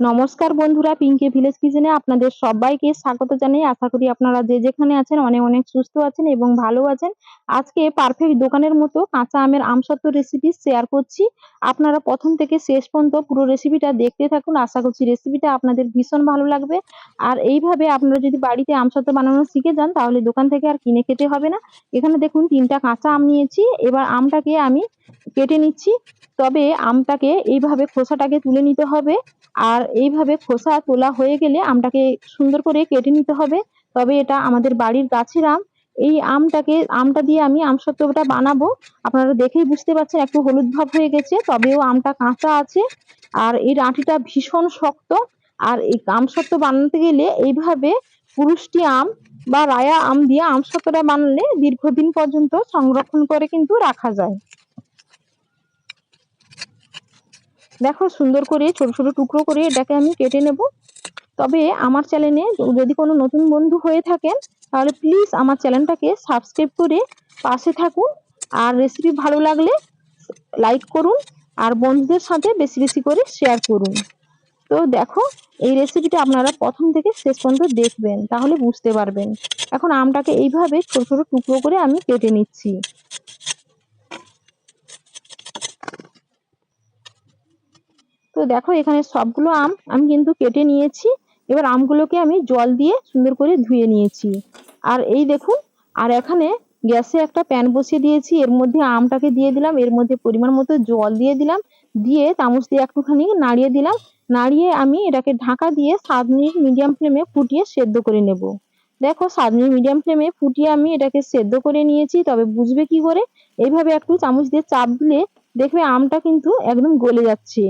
নমস্কার বন্ধুরা পিঙ্কি ভিলেজ কিচেনে আপনাদের সবাইকে স্বাগত জানাই। আশা করি আপনারা যে যেখানে আছেন অনেক অনেক সুস্থ আছেন এবং ভালো আছেন। আজকে পারফেক্ট দোকানের মতো কাঁচা আমের আমসত্ত্ব রেসিপি শেয়ার করছি। আপনারা প্রথম থেকে শেষ পর্যন্ত পুরো রেসিপিটা দেখতে থাকুন। আশা করছি রেসিপিটা আপনাদের ভীষণ ভালো লাগবে। আর এইভাবে আপনারা যদি বাড়িতে আমসত্ত্ব বানানো শিখে যান, তাহলে দোকান থেকে আর কিনে খেতে হবে না। এখানে দেখুন তিনটা কাঁচা আম নিয়েছি। এবার আমটাকে আমি কেটে নিচ্ছি। তবে আমটাকে এইভাবে খোসাটাকে তুলে নিতে হবে। আর এইভাবে খোসা তোলা হয়ে গেলে আমটাকে সুন্দর করে কেটে নিতে হবে। তবে এটা আমাদের বাড়ির গাছের আম। এই আমটাকে, আমটা দিয়ে আমি আমসত্ত্বটা বানাবো। আপনারা দেখেই বুঝতে পারছেন, একটু হলুদ ভাব হয়ে গেছে, তবেও আমটা কাঁচা আছে। আর এই আঁটিটা ভীষণ শক্ত। আর এই আমসত্ত্ব বানাতে গেলে এইভাবে পুরুষটি আম বা রায়া আম দিয়ে আমসত্ত্বটা বানালে দীর্ঘদিন পর্যন্ত সংরক্ষণ করে কিন্তু রাখা যায়। দেখো সুন্দর করে ছোট ছোট টুকরো করে এটাকে আমি কেটে নেব। তবে আমার চ্যানেলে যদি কোনো নতুন বন্ধু হয়ে থাকেন, তাহলে প্লিজ আমার চ্যানেলটাকে সাবস্ক্রাইব করে পাশে থাকুন। আর রেসিপি ভালো লাগলে লাইক করুন আর বন্ধুদের সাথে বেশি বেশি করে শেয়ার করুন। তো দেখো, এই রেসিপিটা আপনারা প্রথম থেকে শেষ পর্যন্ত দেখবেন, তাহলে বুঝতে পারবেন। এখন আমটাকে এইভাবে ছোট ছোট টুকরো করে আমি কেটে নিচ্ছি। তো দেখো, এখানে সবগুলো আম আমি কিন্তু কেটে নিয়েছি। এবার আমগুলোকে আমি জল দিয়ে সুন্দর করে ধুয়ে নিয়েছি। আর এই দেখুন, আর এখানে গ্যাসে একটা প্যান বসিয়ে দিয়েছি। এর মধ্যে আমটাকে দিয়ে দিলাম, এর মধ্যে পরিমাণ মতো জল দিয়ে দিলাম। দিয়ে চামচ দিয়ে একটুখানি নাড়িয়ে দিলাম। নাড়িয়ে আমি এটাকে ঢাকা দিয়ে সাত মিনিট মিডিয়াম ফ্লেমে ফুটিয়ে সেদ্ধ করে নেব। দেখো সাত মিনিট মিডিয়াম ফ্লেমে ফুটিয়ে আমি এটাকে সেদ্ধ করে নিয়েছি। তবে বুঝবে কি করে? এইভাবে একটু চামচ দিয়ে চাপ দিলে দেখবে আমটা কিন্তু একদম গলে যাচ্ছে।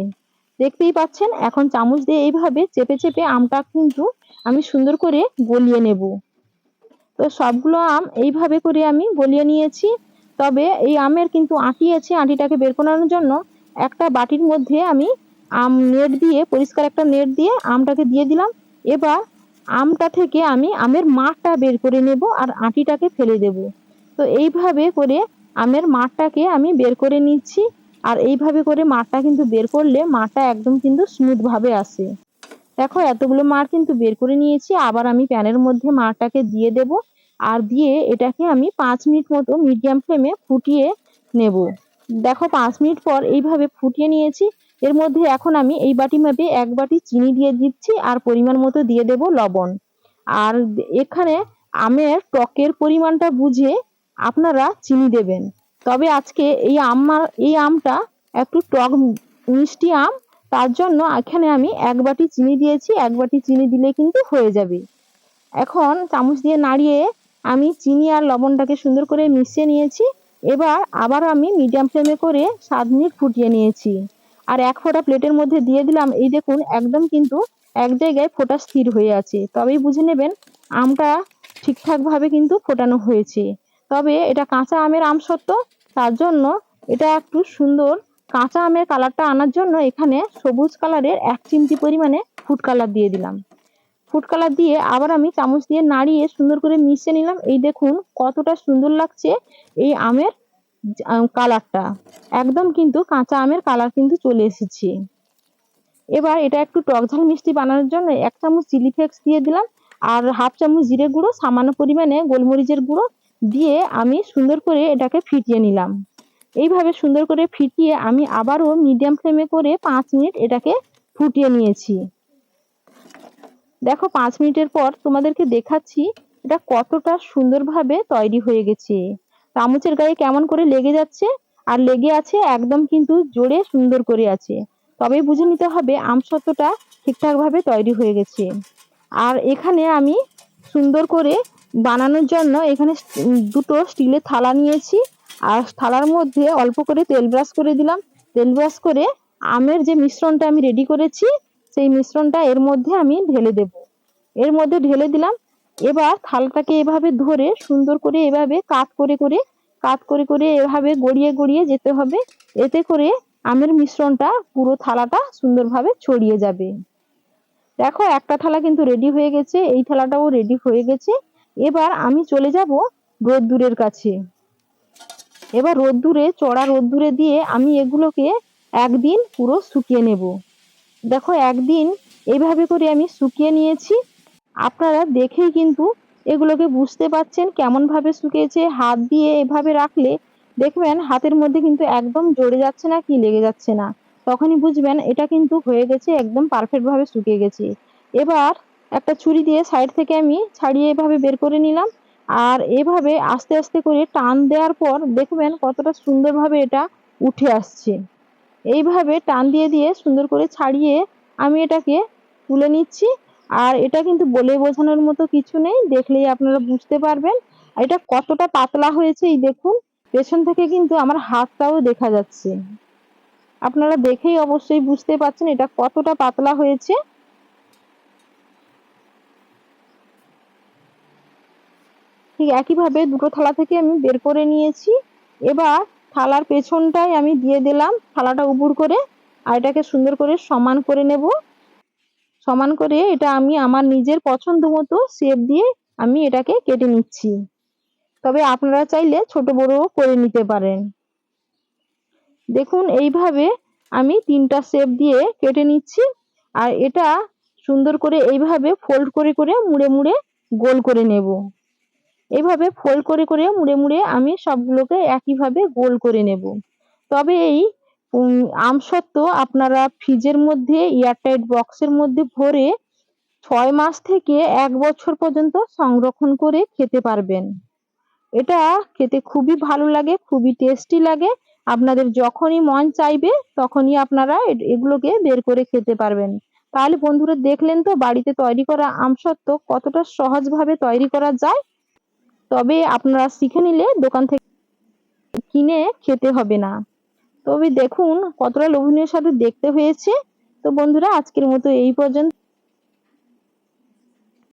দেখতেই পাচ্ছেন, এখন চামচ দিয়ে এইভাবে চেপে চেপে আমটা কিন্তু আমি সুন্দর করে গলিয়ে নেব। তো সবগুলো আম এইভাবে করে আমি গলিয়ে নিয়েছি। তবে এই আমের কিন্তু আঁটি আছে, আঁটিটাকে বের করানোর জন্য একটা বাটির মধ্যে আমি আম নেট দিয়ে, পরিষ্কার একটা নেট দিয়ে আমটাকে দিয়ে দিলাম। এবার আমটা থেকে আমি আমের মাঠটা বের করে নেব আর আঁটিটাকে ফেলে দেব। তো এইভাবে করে আমের মাঠটাকে আমি বের করে নিচ্ছি। আর এইভাবে করে মাঠটা কিন্তু বের করলে মাঠটা একদম কিন্তু স্মুথভাবে আসে। দেখো, এতগুলো মার কিন্তু বের করে নিয়েছি, আবার আমি প্যানের মধ্যে মারটাকে দিয়ে দেব আর দিয়ে এটাকে আমি পাঁচ মিনিট মতো মিডিয়াম ফ্লেমে ফুটিয়ে নেব। দেখো, পাঁচ মিনিট পর এইভাবে ফুটিয়ে নিয়েছি, এর মধ্যে এখন আমি এই বাটি মাপে এক বাটি চিনি দিয়ে দিচ্ছি আর পরিমাণ মতো দিয়ে দেব লবণ। আর এখানে আমের টকের পরিমাণটা বুঝে আপনারা চিনি দেবেন। তবে আজকে এই আমার এই আমটা একটু টক মিষ্টি আম, তার জন্য এখানে আমি এক বাটি চিনি দিয়েছি, এক বাটি চিনি দিলে কিন্তু হয়ে যাবে। এখন চামচ দিয়ে নাড়িয়ে আমি চিনি আর লবণটাকে সুন্দর করে মিশিয়ে নিয়েছি, এবার আবার আমি মিডিয়াম ফ্লেমে করে সাত মিনিট ফুটিয়ে নিয়েছি। আর এক ফোঁটা প্লেটের মধ্যে দিয়ে দিলাম, এই দেখুন একদম কিন্তু এক জায়গায় ফোটা স্থির হয়ে আছে। তবেই বুঝে নেবেন আমটা ঠিকঠাকভাবে কিন্তু ফোটানো হয়েছে। তবে এটা কাঁচা আমের আম আমসত্ত্ব তার জন্য এটা একটু সুন্দর কাঁচা আমের কালারটা আনার জন্য এখানে সবুজ কালারের এক চিমটি পরিমাণে ফুড কালার দিয়ে দিলাম। ফুড কালার দিয়ে আবার আমি চামচ দিয়ে নাড়িয়ে সুন্দর করে মিশিয়ে নিলাম। এই দেখুন কতটা সুন্দর লাগছে এই আমের কালারটা একদম কিন্তু কাঁচা আমের কালার কিন্তু চলে এসেছে। এবার এটা একটু টক ঝাল মিষ্টি বানানোর জন্য এক চামচ চিলি ফ্লেক্স দিয়ে দিলাম। আর হাফ চামচ জিরে গুঁড়ো, সামান্য পরিমাণে গোলমরিচের গুঁড়ো দিয়ে আমি সুন্দর করে এটাকে ফিটিয়ে নিলাম। এইভাবে সুন্দর করে ফিটিয়ে আমি আবারও মিডিয়াম ফ্লেমে করে পাঁচ মিনিট এটাকে ফুটিয়ে নিয়েছি। দেখো পাঁচ মিনিটের পর তোমাদেরকে দেখাচ্ছি এটা কতটা সুন্দরভাবে তৈরি হয়ে গেছে। চামচের গায়ে কেমন করে লেগে যাচ্ছে আর লেগে আছে একদম কিন্তু জোরে সুন্দর করে আছে। তবেই বুঝে নিতে হবে আমসত্ত্বটা ঠিকঠাকভাবে তৈরি হয়ে গেছে। আর এখানে আমি সুন্দর করে বানানোর জন্য এখানে দুটো স্টিলের থালা নিয়েছি। আর থালার মধ্যে অল্প করে তেল ব্রাশ করে দিলাম। তেল ব্রাশ করে আমের যে মিশ্রণটা আমি রেডি করেছি, সেই মিশ্রণটা এর মধ্যে আমি ঢেলে দেব। এর মধ্যে ঢেলে দিলাম। এবার থালটাকে এভাবে ধরে সুন্দর করে এভাবে কাত করে করে, কাত করে করে এভাবে গড়িয়ে গড়িয়ে যেতে হবে। এতে করে আমের মিশ্রণটা পুরো থালাটা সুন্দরভাবে ছড়িয়ে যাবে। দেখো, একটা থালা কিন্তু রেডি হয়ে গেছে, এই থালাটাও রেডি হয়ে গেছে। এবার আমি চলে যাব রোদ্দুরের কাছে। এবার রোদ্দুরে, চড়া রোদ্দুরে দিয়ে আমি এগুলোকে একদিন পুরো শুকিয়ে নেব। দেখো, একদিন এইভাবে করে আমি শুকিয়ে নিয়েছি। আপনারা দেখেই কিন্তু এগুলোকে বুঝতে পাচ্ছেন কেমন ভাবে শুকিয়েছে। হাত দিয়ে এভাবে রাখলে দেখবেন হাতের মধ্যে কিন্তু একদম জড়ে যাচ্ছে না, কি লেগে যাচ্ছে না। তখনই বুঝবেন এটা কিন্তু হয়ে গেছে একদম পারফেক্ট ভাবে শুকিয়ে গেছে। এবার একটা ছুরি দিয়ে সাইড থেকে আমি ছাড়িয়ে এভাবে বের করে নিলাম। আর এভাবে আস্তে আস্তে করে টান দেওয়ার পর দেখবেন কতটা সুন্দরভাবে এটা উঠে আসছে। এইভাবে টান দিয়ে দিয়ে সুন্দর করে ছাড়িয়ে আমি এটাকে তুলে নিচ্ছি। আর এটা কিন্তু বলে বোঝানোর মতো কিছু নেই, দেখলেই আপনারা বুঝতে পারবেন। এটা কতটা পাতলা হয়েছে এই দেখুন, পেছন থেকে কিন্তু আমার হাতটাও দেখা যাচ্ছে। আপনারা দেখেই অবশ্যই বুঝতে পারছেন এটা কতটা পাতলা হয়েছে। ঠিক একইভাবে দুটো থালা থেকে আমি বের করে নিয়েছি। এবার থালার পেছনটাই আমি দিয়ে দিলাম থালাটা উবুর করে আর এটাকে সুন্দর করে সমান করে নেব। সমান করে এটা আমি আমার নিজের পছন্দ মতো শেপ দিয়ে আমি এটাকে কেটে নিচ্ছি। তবে আপনারা চাইলে ছোট বড়ও করে নিতে পারেন। দেখুন এইভাবে আমি তিনটা শেপ দিয়ে কেটে নিচ্ছি। আর এটা সুন্দর করে এইভাবে ফোল্ড করে করে মুড়ে মুড়ে গোল করে নেব। এইভাবে ফোল্ড করে করে মুড়ে মুড়ে আমি সবগুলোকে একইভাবে গোল করে নেব। তবে এই উম, আমসত্ত্ব আপনারা ফ্রিজের মধ্যে এয়ারটাইট বক্সের মধ্যে ভরে ছয় মাস থেকে এক বছর পর্যন্ত সংরক্ষণ করে খেতে পারবেন। এটা খেতে খুবই ভালো লাগে খুবই টেস্টি লাগে। আপনাদের যখনই মন চাইবে, তখনই আপনারা এগুলোকে বের করে খেতে পারবেন। তাহলে বন্ধুরা দেখলেন তো, বাড়িতে তৈরি করা আমসত্ত্ব কতটা সহজভাবে তৈরি করা যায়? তবে আপনারা শিখে নিলে দোকান থেকে কিনে খেতে হবে না। তবে দেখুন কতটা লোভনীয় সাথে দেখতে হয়েছে। তো বন্ধুরা আজকের মতো এই পর্যন্ত।